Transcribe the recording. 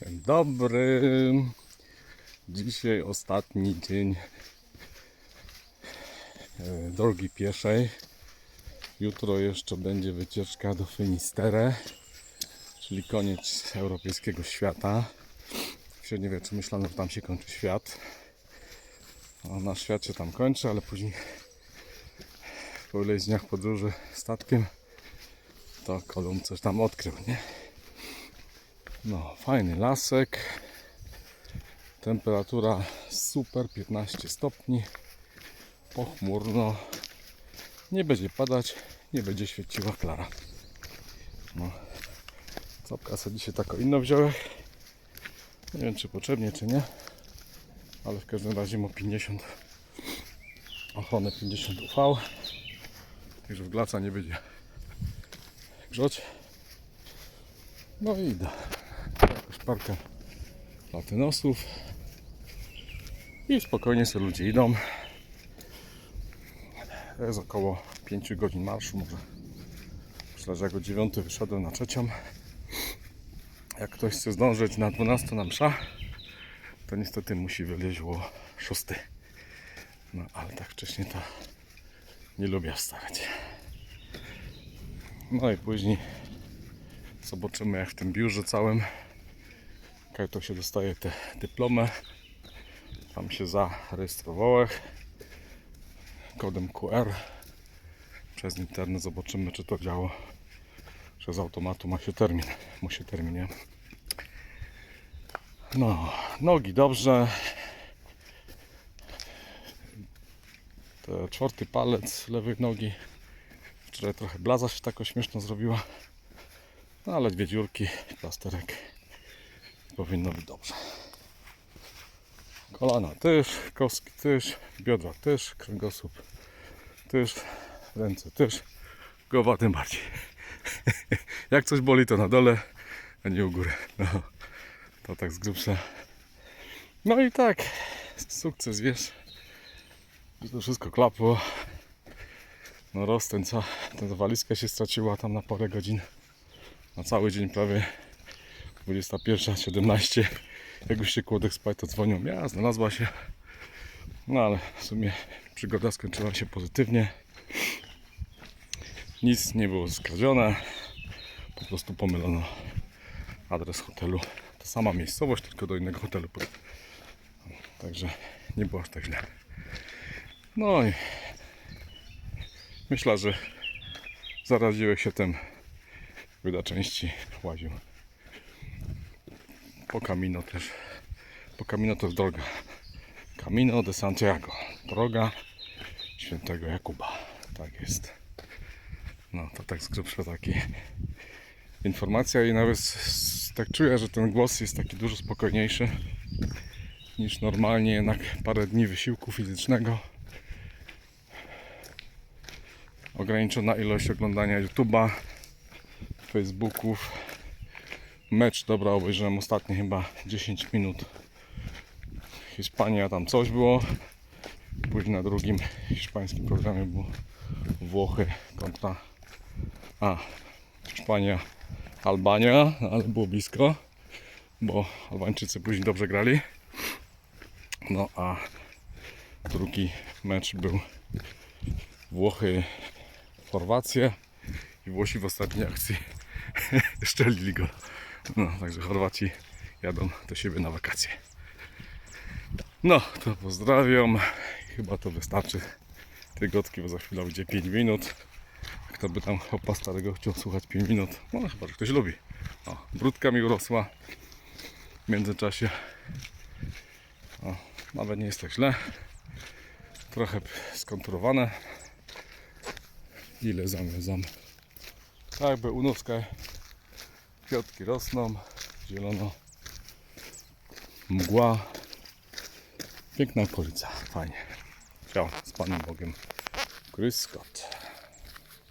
Dzień dobry. Dzisiaj ostatni dzień e, drogi pieszej. Jutro jeszcze będzie wycieczka do Finisterre, czyli koniec europejskiego świata. W średniowieczu myślano, że tam się kończy świat. No, nasz świat się tam kończy, ale później po ileś dniach podróży statkiem to Kolumb coś tam odkrył, nie? No, fajny lasek. Temperatura super, 15 stopni. Pochmurno. Nie będzie padać, nie będzie świeciła klara. No. Copka sobie dzisiaj taką inną wziąłem. Nie wiem czy potrzebnie, czy nie. Ale w każdym razie ma 50 ochronę 50 UV. Także w glaca nie będzie grzać. No i idę. Parkę latynosów. I spokojnie sobie ludzie idą. Jest około 5 godzin marszu, może. Myślę, że jak o 9 wyszedłem na trzecią. Jak ktoś chce zdążyć na 12 na msza, to niestety musi wyleźć o 6. No ale tak wcześniej to nie lubię wstawać. No i później zobaczymy jak w tym biurze całym to się dostaje te dyplomy. Tam się zarejestrowałem kodem QR przez internet zobaczymy czy to działa. Że z automatu ma się termin. Ma się termin nie? no nogi dobrze. To czwarty palec lewej nogi. Wczoraj trochę blaza się tako śmieszno zrobiła. No ale dwie dziurki plasterek powinno być dobrze kolana też, kostki też, biodra też, kręgosłup też, ręce też, głowa tym bardziej. Jak coś boli to na dole, a nie u góry. No, to tak z grubsza. No i tak, sukces wiesz, że to wszystko klapło. No rozstęp, co, ta walizka się straciła tam na parę godzin. Na cały dzień prawie 21.17 jak już się kłodek spać to dzwonią. Ja znalazła się. No ale w sumie przygoda skończyła się pozytywnie. Nic nie było skradzione po prostu pomylono adres hotelu. To sama miejscowość tylko do innego hotelu. Także nie było aż tak źle. No i myślę, że zaraziłeś się tym. Wyda części łaził po Camino też. Po Camino jest droga. Camino de Santiago. Droga świętego Jakuba. Tak jest. No to tak z grubsza taki informacja i nawet tak czuję, że ten głos jest taki dużo spokojniejszy niż normalnie jednak parę dni wysiłku fizycznego. Ograniczona ilość oglądania YouTube'a, Facebooków, mecz, dobra, obejrzałem ostatnie chyba 10 minut. Hiszpania, tam coś było. Później na drugim hiszpańskim programie było Włochy kontra a, Hiszpania, Albania, ale było blisko, bo Albańczycy później dobrze grali. No a drugi mecz był Włochy, Chorwacja i Włosi w ostatniej akcji szczelili go. No, także Chorwaci jadą do siebie na wakacje. No, to pozdrawiam. Chyba to wystarczy tygotki, bo za chwilę będzie 5 minut. Kto by tam chopa starego chciał słuchać 5 minut? No, chyba, że ktoś lubi. O, brudka mi urosła w międzyczasie. O, nawet nie jest tak źle. Trochę skonturowane. Ile zamierzam. Tak jakby u nóżkę kwiatki rosną, zielono, mgła, piękna okolica, fajnie. Ciao, z Panem Bogiem, Chris Scott.